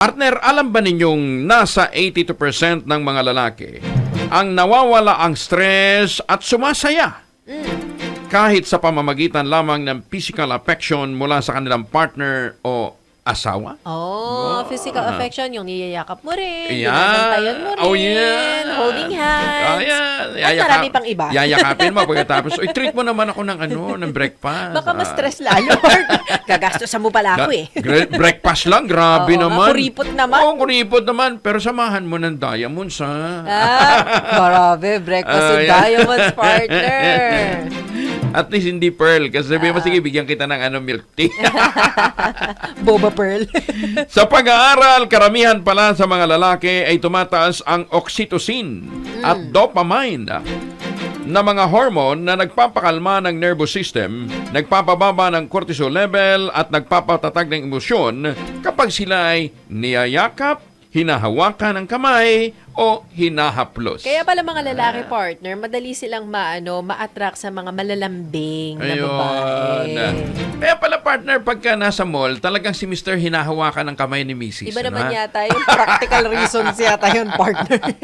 Partner, alam ba ninyong nasa 82% ng mga lalaki ang nawawala ang stress at sumasaya? Kahit sa pamamagitan lamang ng physical affection mula sa kanilang partner o asawa? Oh, physical affection, yung niyayakap mo rin, Yan. binabantayan mo rin, Oh, yan. holding hands. Oh, yan. At marami pang iba. Yayakapin mo pagkatapos, Uy, treat mo naman ako ng ano, ng breakfast. Baka mas Ah. stress lalo. Gagastosan mo pala ako eh. Gra- breakfast lang, grabe Oo nga, naman. kuripot naman. Oo, kuripot naman. Pero samahan mo ng diamonds, ha? Ah, grabe, breakfast Ah, with yan. diamonds partner. At least hindi pearl. Kasi sabi mo, sige, bigyan kita ng ano, milk tea. Boba Pearl. sa pag-aaral, karamihan pala sa mga lalaki ay tumataas ang oxytocin at dopamine na mga hormone na nagpapakalma ng nervous system, nagpapababa ng cortisol level at nagpapatatag ng emosyon kapag sila ay niyayakap, hinahawakan ng kamay o hinahaplos. Kaya pala mga lalaki partner, madali silang maano, ma-attract sa mga malalambing na babae. Kaya pala partner, pagka nasa mall, talagang si Mr. hinahawakan ng kamay ni Mrs. Iba ano, naman ha? yata yung practical reasons yata yun, partner.